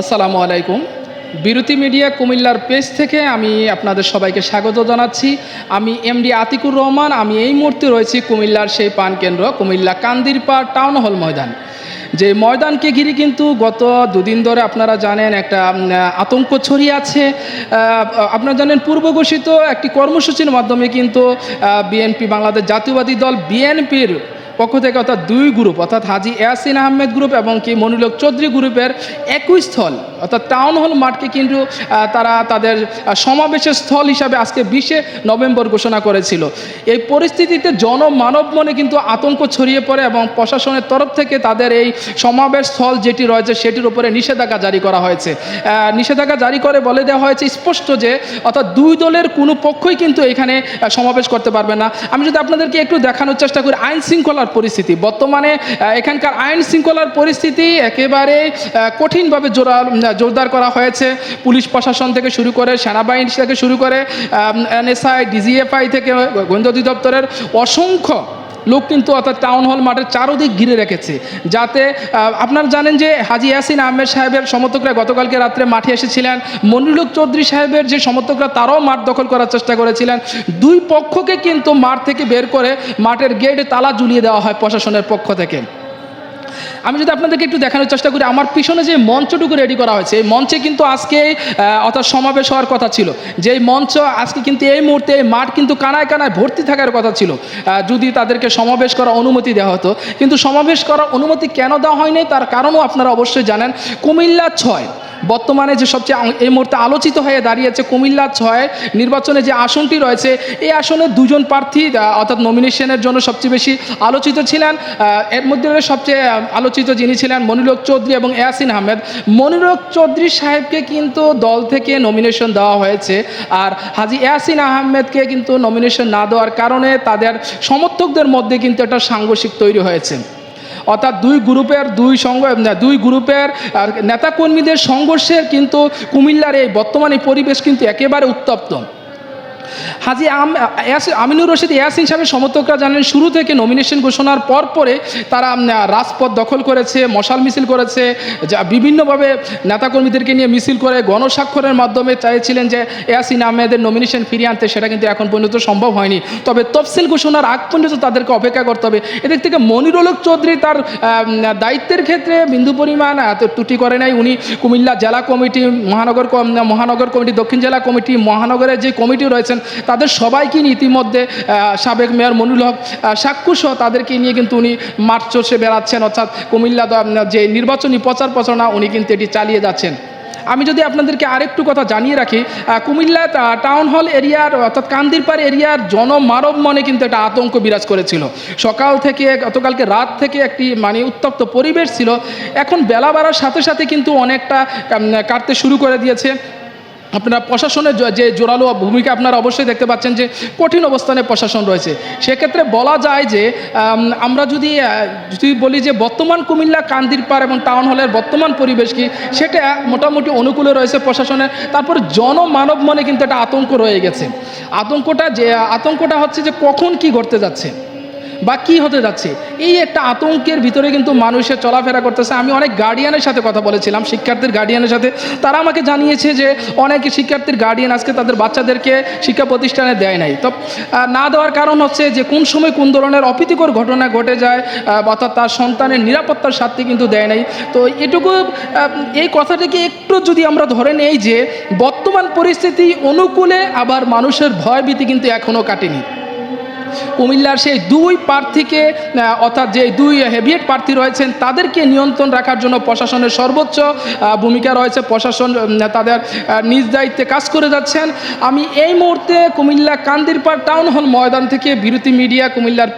আসসালামু আলাইকুম। বিরতি মিডিয়া কুমিল্লার পেজ থেকে আমি আপনাদের সবাইকে স্বাগত জানাচ্ছি। আমি এমডি আতিকুর রহমান, আমি এই মুহূর্তে রয়েছি কুমিল্লার সেই পান কেন্দ্র, কুমিল্লা কান্দিরপাড় টাউন হল ময়দান। যে ময়দানকে ঘিরে কিন্তু গত দুদিন ধরে আপনারা জানেন একটা আতঙ্ক ছড়িয়ে আছে। আপনারা জানেন পূর্ব ঘোষিত একটি কর্মসূচির মাধ্যমে কিন্তু বিএনপি, বাংলাদেশ জাতীয়বাদী দল, বিএনপির পক্ষ থেকে অর্থাৎ দুই গ্রুপ, অর্থাৎ হাজি ইয়াসিন আহমেদ গ্রুপ এবং কি মনিলক চৌধুরী গ্রুপের একই স্থল, অর্থাৎ টাউন হল মাঠকে কিন্তু তারা তাদের সমাবেশের স্থল হিসাবে আজকে বিশে নভেম্বর ঘোষণা করেছিল। এই পরিস্থিতিতে জনমানব মনে কিন্তু আতঙ্ক ছড়িয়ে পড়ে এবং প্রশাসনের তরফ থেকে তাদের এই সমাবেশ স্থল যেটি রয়েছে সেটির উপরে নিষেধাজ্ঞা জারি করা হয়েছে। নিষেধাজ্ঞা জারি করে বলে দেওয়া হয়েছে স্পষ্ট যে, অর্থাৎ দুই দলের কোনো পক্ষই কিন্তু এখানে সমাবেশ করতে পারবে না। আমি যদি আপনাদেরকে একটু দেখানোর চেষ্টা করি, আইন শৃঙ্খলার পরিস্থিতি। বর্তমানে এখানকার আইন শৃঙ্খলার পরিস্থিতি একেবারে কঠিনভাবে জোরা জোরদার করা হয়েছে। পুলিশ প্রশাসন থেকে শুরু করে, সেনাবাহিনী থেকে শুরু করে এনএসআই ডিজিএফআই থেকে গোয়েন্দা অধিদপ্তরের অসংখ্য লোক কিন্তু অর্থাৎ টাউন হল মাঠের চারোদিক ঘিরে রেখেছে। যাতে আপনার জানেন যে হাজি ইয়াসিন আহমেদ সাহেবের সমর্থকরা গতকালকে রাত্রে মাঠে এসেছিলেন। মনিরুল চৌধুরী সাহেবের যে সমর্থকরা, তারাও মাঠ দখল করার চেষ্টা করেছিলেন। দুই পক্ষকে কিন্তু মাঠ থেকে বের করে মাঠের গেটে তালা ঝুলিয়ে দেওয়া হয় প্রশাসনের পক্ষ থেকে। আমি যদি আপনাদেরকে একটু দেখানোর চেষ্টা করি, আমার পিছনে যে মঞ্চটুকু রেডি করা হয়েছে, এই মঞ্চে কিন্তু আজকে অর্থাৎ সমাবেশ হওয়ার কথা ছিল। যে মঞ্চ আজকে কিন্তু এই মুহূর্তে এই মাঠ কিন্তু কানায় কানায় ভর্তি থাকার কথা ছিল। যদি তাদেরকে সমাবেশ করার অনুমতি দেওয়া হতো। কিন্তু সমাবেশ করার অনুমতি কেন দেওয়া হয়নি? তার কারণও আপনারা অবশ্যই জানেন। কুমিল্লা ছয় বর্তমানে যে সবচেয়ে এই মুহূর্তে আলোচিত হয়ে দাঁড়িয়েছে কুমিল্লা ছয় নির্বাচনে যে আসনটি রয়েছে, এই আসনে দুজন প্রার্থী অর্থাৎ নমিনেশনের জন্য সবচেয়ে বেশি আলোচিত ছিলেন। এর মধ্যে সবচেয়ে আলোচিত যিনি ছিলেন মনিরক চৌধুরী এবং ইয়াসিন আহমেদ। মনিরক চৌধুরী সাহেবকে কিন্তু দল থেকে নমিনেশন দেওয়া হয়েছে। আর হাজি ইয়াসিন আহমেদকে কিন্তু নমিনেশন না দেওয়ার কারণে তাদের সমর্থকদের মধ্যে কিন্তু একটা সাংঘর্ষিক তৈরি হয়েছে। অর্থাৎ দুই গ্রুপের দুই সংঘ দুই গ্রুপের নেতাকর্মীদের সংঘর্ষের কিন্তু কুমিল্লার এই বর্তমানে পরিবেশ কিন্তু একেবারে উত্তপ্ত। হাজি আমিনুর রশিদ ইয়াসিন সাহেবের সমর্থকরা জানেন শুরু থেকে নমিনেশন ঘোষণার পর পরে তারা রাজপথ দখল করেছে, মশাল মিছিল করেছে, যা বিভিন্নভাবে নেতাকর্মীদেরকে নিয়ে মিছিল করে গণস্বাক্ষরের মাধ্যমে চাইছিলেন যে ইয়াসিন আহমেদের নমিনেশন ফিরিয়ে আনতে, সেটা কিন্তু এখন পর্যন্ত সম্ভব হয়নি। তবে তফসিল ঘোষণার আগ পর্যন্ত তাদেরকে অপেক্ষা করতে হবে। এদিক থেকে মনিরুলক চৌধুরী তার দায়িত্বের ক্ষেত্রে বিন্দু পরিমাণ ত্রুটি করে নাই। উনি কুমিল্লা জেলা কমিটি, মহানগর মহানগর কমিটি, দক্ষিণ জেলা কমিটি, মহানগরের যে কমিটি রয়েছেন তাদের সবাইকে ইতিমধ্যে সাবেক মেয়র মনিরুল হক সাক্ষু সহ তাদেরকে নিয়ে কিন্তু উনি মাঠ চষে বেড়াচ্ছেন। অর্থাৎ কুমিল্লা যে নির্বাচনী প্রচার প্রচারণা, উনি কিন্তু এটি চালিয়ে যাচ্ছেন। আমি যদি আপনাদেরকে আরেকটু কথা জানিয়ে রাখি কুমিল্লা টাউন হল এরিয়ার, অর্থাৎ কান্দিরপাড় এরিয়ার জনমানব মনে কিন্তু একটা আতঙ্ক বিরাজ করেছিল। সকাল থেকে, গতকালকে রাত থেকে একটি মানে উত্তপ্ত পরিবেশ ছিল। এখন বেলা বাড়ার সাথে সাথে কিন্তু অনেকটা কাটতে শুরু করে দিয়েছে। আপনারা প্রশাসনের যে জোরালো ভূমিকা আপনারা অবশ্যই দেখতে পাচ্ছেন যে কঠিন অবস্থানে প্রশাসন রয়েছে। সেক্ষেত্রে বলা যায় যে আমরা যদি যদি বলি যে বর্তমান কুমিল্লা কান্দির কান্দিরপাড় এবং টাউন হলের বর্তমান পরিবেশ কি, সেটা মোটামুটি অনুকূলে রয়েছে প্রশাসনের তারপর জনমানব মনে কিন্তু একটা আতঙ্ক রয়ে গেছে। আতঙ্কটা যে, আতঙ্কটা হচ্ছে যে কখন কি ঘটতে যাচ্ছে। বা কি হতে যাচ্ছে? এই একটা আতঙ্কের ভিতরে কিন্তু মানুষের চলাফেরা করতেছে। আমি অনেক গার্ডিয়ানের সাথে কথা বলেছিলাম, শিক্ষার্থীর গার্ডিয়ানের সাথে। তারা আমাকে জানিয়েছে যে, অনেক শিক্ষার্থীর গার্ডিয়ান আজকে তাদের বাচ্চাদেরকে শিক্ষা প্রতিষ্ঠানে দেয় নাই। তো না দেওয়ার কারণ হচ্ছে যে, কোন সময় কোন ধরনের অপ্রীতিকর ঘটনা ঘটে যায় অর্থাৎ তার সন্তানের নিরাপত্তার স্বার্থে কিন্তু দেয় নাই। তো, এটুকু এই কথাটিকে একটু যদি আমরা ধরে নেই যে, বর্তমান পরিস্থিতি অনুকূলে আবার মানুষের ভয়ভীতি কিন্তু এখনও কাটেনি। কুমিল্লার সেই দুই প্রার্থীকে অর্থাৎ যে দুই হেভিয়েট প্রার্থী রয়েছেন, তাদেরকে নিয়ন্ত্রণ রাখার জন্য প্রশাসনের সর্বোচ্চ ভূমিকা রয়েছে। প্রশাসন তাদের নিজ দায়িত্বে কাজ করে যাচ্ছেন। আমি এই মুহূর্তে কুমিল্লা কান্দিরপাড় টাউন হল ময়দান থেকে বিরতি মিডিয়া কুমিল্লার